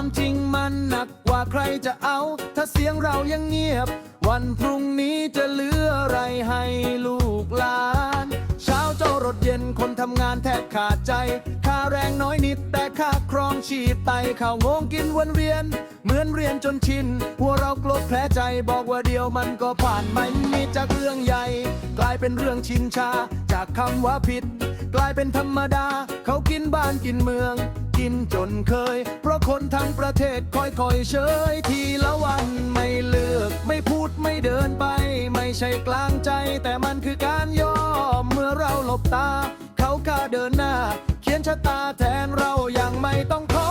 ความจริงมันหนักกว่าใครจะเอา ถ้าเสียงเรายังเงียบ วันพรุ่งนี้จะเหลืออะไรให้ลูกหลาน เช้าเจ้ารถเย็นคนทำงานแทบขาดใจ ค่าแรงน้อยนิดแต่ค่าครองชีพไตข้าวงงกินวันเวียน เหมือนเรียนจนชินหัวเรากลดแผลใจบอกว่าเดียวมันก็ผ่านไม่มีจากเรื่องใหญ่ กลายเป็นเรื่องชินชา จากคำว่าผิด กลายเป็นธรรมดา เขากินบ้านกินเมือง กินจนเคย เพราะคนทั้งประเทศคอยคอยเฉย ทีละวันไม่เลือก ไม่พูดไม่เดินไป ไม่ใช่กลางใจ แต่มันคือการยอมเมื่อเราหลบตา เขากล้าเดินหน้า เขียนชะตาแทนเราอย่างไม่ต้องขอ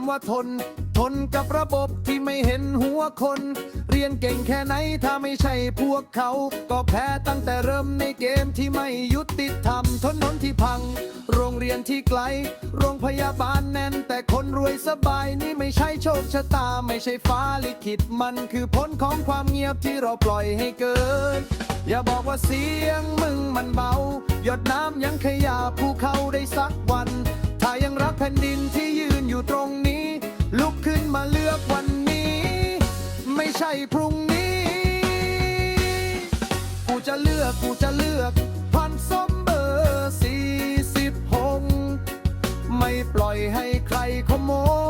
ำว่าทน ทนกับระบบที่ไม่เห็นหัวคน เรียนเก่งแค่ไหนถ้าไม่ใช่พวกเขา ก็แพ้ตั้งแต่เริ่มในเกมที่ไม่ยุติธรรมถนนที่พัง โรงเรียนที่ไกล โรงพยาบาลแน่น แต่คนรวยสบายนี่ไม่ใช่โชคชะตา ไม่ใช่ฟ้าลิขิตมันคือผลของความเงียบที่เราปล่อยให้เกิด อย่าบอกว่าเสียงมึงมันเบา หยดน้ำยังขยาภูเขาได้สักวัน ถ้ายังรักแผ่นดินที่ อยู่ตรงนี้ ลุกขึ้นมาเลือกวันนี้ ไม่ใช่พรุ่งนี้ กูจะเลือกกูจะเลือก พันสมเบอร์สี่สิบหกไม่ปล่อยให้ใครขโมย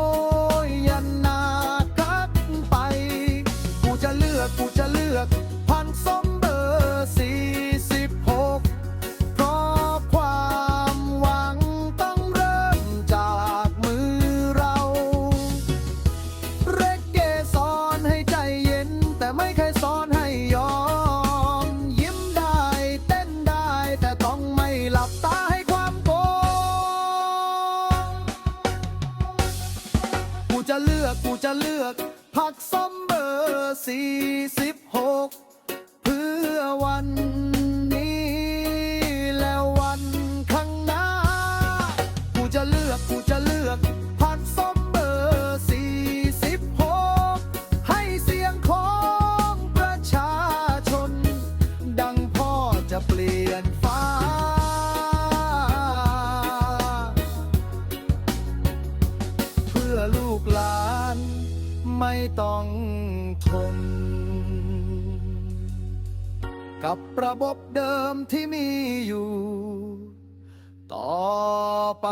จะเลือกพักส้มเบอร์สี่สิบหกเพื่อวัน ต้องทน กับระบบเดิมที่มีอยู่ ต่อไป